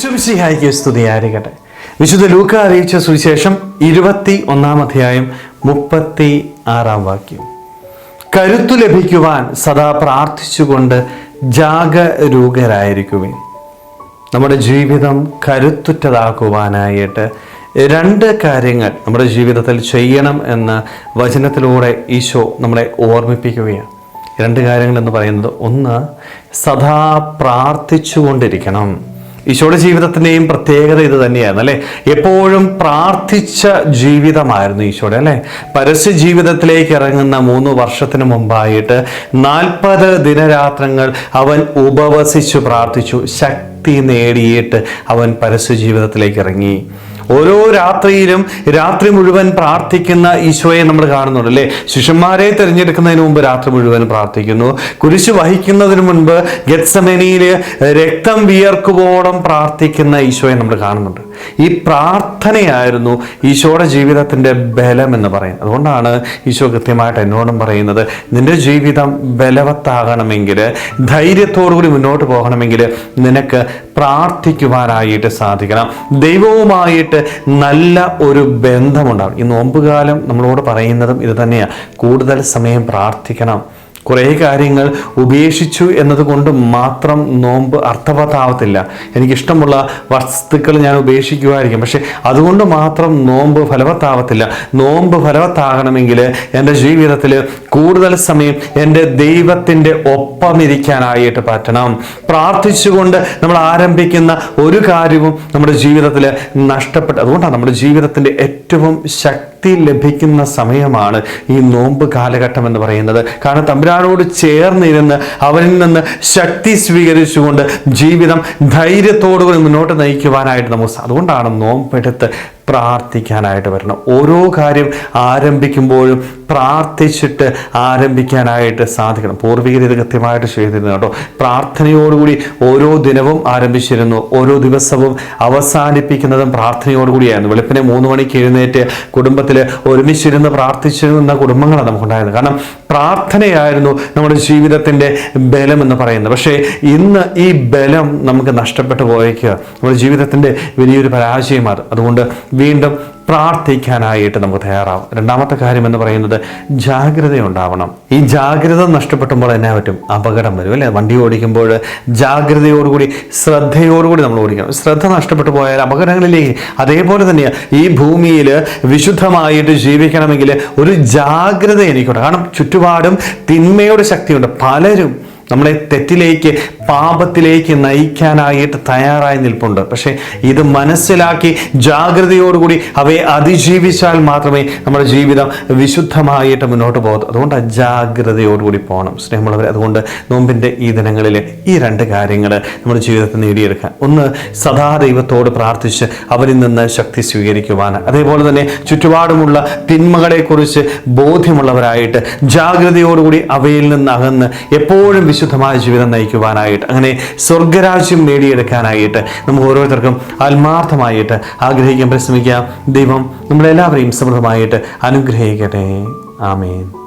ഈശ്വമിശിഹായിക്ക് സ്തുതിയായിരിക്കട്ടെ വിശുദ്ധ ലൂക്ക അറിയിച്ച സുവിശേഷം ഇരുപത്തി ഒന്നാം അധ്യായം മുപ്പത്തി ആറാം വാക്യം. കരുത്തു ലഭിക്കുവാൻ സദാ പ്രാർത്ഥിച്ചുകൊണ്ട് ജാഗരൂകരായിരിക്കുവിൻ. നമ്മുടെ ജീവിതം കരുത്തുറ്റതാക്കുവാനായിട്ട് രണ്ട് കാര്യങ്ങൾ നമ്മുടെ ജീവിതത്തിൽ ചെയ്യണം എന്ന് വചനത്തിലൂടെ ഈശോ നമ്മളെ ഓർമ്മിപ്പിക്കുകയാണ്. രണ്ട് കാര്യങ്ങൾ എന്ന് പറയുന്നത് ഒന്ന് സദാ പ്രാർത്ഥിച്ചുകൊണ്ടിരിക്കണം. ഈശോയുടെ ജീവിതത്തിന്റെയും പ്രത്യേകത ഇത് തന്നെയാണ് അല്ലേ? എപ്പോഴും പ്രാർത്ഥിച്ച ജീവിതമായിരുന്നു ഈശോയുടെ അല്ലേ? പരസ്യ ജീവിതത്തിലേക്ക് ഇറങ്ങുന്ന മൂന്ന് വർഷത്തിന് മുമ്പായിട്ട് നാൽപ്പത് ദിനരാത്രങ്ങൾ അവൻ ഉപവസിച്ചു പ്രാർത്ഥിച്ചു. ശക്തി നേടിയിട്ട് അവൻ പരസ്യ ജീവിതത്തിലേക്ക് ഇറങ്ങി. ഓരോ രാത്രിയിലും രാത്രി മുഴുവൻ പ്രാർത്ഥിക്കുന്ന ഈശോയെ നമ്മൾ കാണുന്നുണ്ട് അല്ലേ? ശിഷ്യന്മാരെ തിരഞ്ഞെടുക്കുന്നതിന് മുമ്പ് രാത്രി മുഴുവൻ പ്രാർത്ഥിക്കുന്നു. കുരിശ് വഹിക്കുന്നതിന് മുൻപ് ഗത്സമനിയിൽ രക്തം വിയർക്കുവോളം പ്രാർത്ഥിക്കുന്ന ഈശോയെ നമ്മൾ കാണുന്നുണ്ട്. ഈ പ്രാർത്ഥനയായിരുന്നു ഈശോയുടെ ജീവിതത്തിന്റെ ബലം എന്ന് പറയുന്നത്. അതുകൊണ്ടാണ് ഈശോ കൃത്യമായിട്ട് എന്നോടും പറയുന്നത് നിന്റെ ജീവിതം ബലവത്താകണമെങ്കിൽ ധൈര്യത്തോടുകൂടി മുന്നോട്ട് പോകണമെങ്കിൽ നിനക്ക് പ്രാർത്ഥിക്കുവാനായിട്ട് സാധിക്കണം. ദൈവവുമായിട്ട് നല്ല ഒരു ബന്ധമുണ്ടാകും ഈ നോമ്പുകാലം നമ്മളോട് പറയുന്നതും ഇത് തന്നെയാണ്. കൂടുതൽ സമയം പ്രാർത്ഥിക്കണം. കുറേ കാര്യങ്ങൾ ഉപേക്ഷിച്ചു എന്നതുകൊണ്ട് മാത്രം നോമ്പ് അർത്ഥവത്താവത്തില്ല. എനിക്കിഷ്ടമുള്ള വസ്തുക്കൾ ഞാൻ ഉപേക്ഷിക്കുമായിരിക്കും പക്ഷേ അതുകൊണ്ട് മാത്രം നോമ്പ് ഫലവത്താവത്തില്ല. നോമ്പ് ഫലവത്താകണമെങ്കിൽ എന്റെ ജീവിതത്തിൽ കൂടുതൽ സമയം എന്റെ ദൈവത്തിന്റെ ഒപ്പമിരിക്കാനായിട്ട് പറ്റണം. പ്രാർത്ഥിച്ചുകൊണ്ട് നമ്മൾ ആരംഭിക്കുന്ന ഒരു കാര്യവും നമ്മുടെ ജീവിതത്തിൽ നഷ്ടപ്പെട്ടു അതുകൊണ്ടാണ് നമ്മുടെ ജീവിതത്തിന്റെ ഏറ്റവും ശക്തി ലഭിക്കുന്ന സമയമാണ് ഈ നോമ്പ് കാലഘട്ടം എന്ന് പറയുന്നത്. കാരണം തമ്പുരാനോട് ചേർന്നിരുന്ന് അവനിൽ നിന്ന് ശക്തി സ്വീകരിച്ചുകൊണ്ട് ജീവിതം ധൈര്യത്തോടുകൂടി മുന്നോട്ട് നയിക്കുവാനായിട്ട് നമുക്ക് അതുകൊണ്ടാണ് നോമ്പെടുത്ത് പ്രാർത്ഥിക്കാനായിട്ട് വരണം. ഓരോ കാര്യം ആരംഭിക്കുമ്പോഴും പ്രാർത്ഥിച്ചിട്ട് ആരംഭിക്കാനായിട്ട് സാധിക്കണം. പൂർവികർ ഇത് കൃത്യമായിട്ട് ചെയ്തിരുന്നു കേട്ടോ. പ്രാർത്ഥനയോടുകൂടി ഓരോ ദിനവും ആരംഭിച്ചിരുന്നു. ഓരോ ദിവസവും അവസാനിപ്പിക്കുന്നതും പ്രാർത്ഥനയോടുകൂടിയായിരുന്നു. വെളുപ്പിനെ മൂന്ന് മണിക്ക് എഴുന്നേറ്റ് കുടുംബത്തിൽ ഒരുമിച്ചിരുന്ന് പ്രാർത്ഥിച്ചിരുന്ന കുടുംബങ്ങളാണ് നമുക്കുണ്ടായിരുന്നത്. കാരണം പ്രാർത്ഥനയായിരുന്നു നമ്മുടെ ജീവിതത്തിന്റെ ബലം എന്ന് പറയുന്നത്. പക്ഷേ ഇന്ന് ഈ ബലം നമുക്ക് നഷ്ടപ്പെട്ടു പോയേക്കുക. നമ്മുടെ ജീവിതത്തിന്റെ വലിയൊരു പരാജയമാണ്. അതുകൊണ്ട് വീണ്ടും പ്രാർത്ഥിക്കാനായിട്ട് നമുക്ക് തയ്യാറാവും. രണ്ടാമത്തെ കാര്യം എന്ന് പറയുന്നത് ജാഗ്രത ഉണ്ടാവണം ഈ ജാഗ്രത നഷ്ടപ്പെട്ടുമ്പോൾ എന്നാ പറ്റും? അപകടം വരും അല്ലേ? വണ്ടി ഓടിക്കുമ്പോൾ ജാഗ്രതയോടുകൂടി ശ്രദ്ധയോടുകൂടി നമ്മൾ ഓടിക്കണം. ശ്രദ്ധ നഷ്ടപ്പെട്ടു പോയാൽ അപകടങ്ങളിലേക്ക് അതേപോലെ തന്നെയാണ് ഈ ഭൂമിയിൽ വിശുദ്ധമായിട്ട് ജീവിക്കണമെങ്കിൽ ഒരു ജാഗ്രത എനിക്കുണ്ട്. കാരണം ചുറ്റുപാടും തിന്മയുടെ ശക്തിയുണ്ട്. പലരും നമ്മളെ തെറ്റിലേക്ക് പാപത്തിലേക്ക് നയിക്കാനായിട്ട് തയ്യാറായി നിൽപ്പുണ്ട്. പക്ഷേ ഇത് മനസ്സിലാക്കി ജാഗ്രതയോടുകൂടി അവയെ അതിജീവിച്ചാൽ മാത്രമേ നമ്മുടെ ജീവിതം വിശുദ്ധമായിട്ട് മുന്നോട്ട് പോകത്തു. അതുകൊണ്ട് ജാഗ്രതയോടുകൂടി പോകണം. സ്നേഹമുള്ളവർ അതുകൊണ്ട് നോമ്പിന്റെ ഈ ദിനങ്ങളിൽ ഈ രണ്ട് കാര്യങ്ങൾ നമ്മുടെ ജീവിതത്തിൽ നേടിയെടുക്കാൻ. ഒന്ന് സദാ ദൈവത്തോട് പ്രാർത്ഥിച്ച് അവരിൽ നിന്ന് ശക്തി സ്വീകരിക്കുവാൻ. അതേപോലെ തന്നെ ചുറ്റുപാടുമുള്ള തിന്മകളെക്കുറിച്ച് ബോധ്യമുള്ളവരായിട്ട് ജാഗ്രതയോടുകൂടി അവയിൽ നിന്ന് അകന്ന് എപ്പോഴും വിശുദ്ധമായ ജീവിതം നയിക്കുവാനായിട്ട് അങ്ങനെ സ്വർഗരാജ്യം നേടിയെടുക്കാനായിട്ട് നമുക്ക് ഓരോരുത്തർക്കും ആത്മാർത്ഥമായിട്ട് ആഗ്രഹിക്കാൻ പരിശ്രമിക്കാം. ദൈവം നമ്മളെല്ലാവരെയും സമൃദ്ധമായിട്ട് അനുഗ്രഹിക്കട്ടെ. ആമേൻ.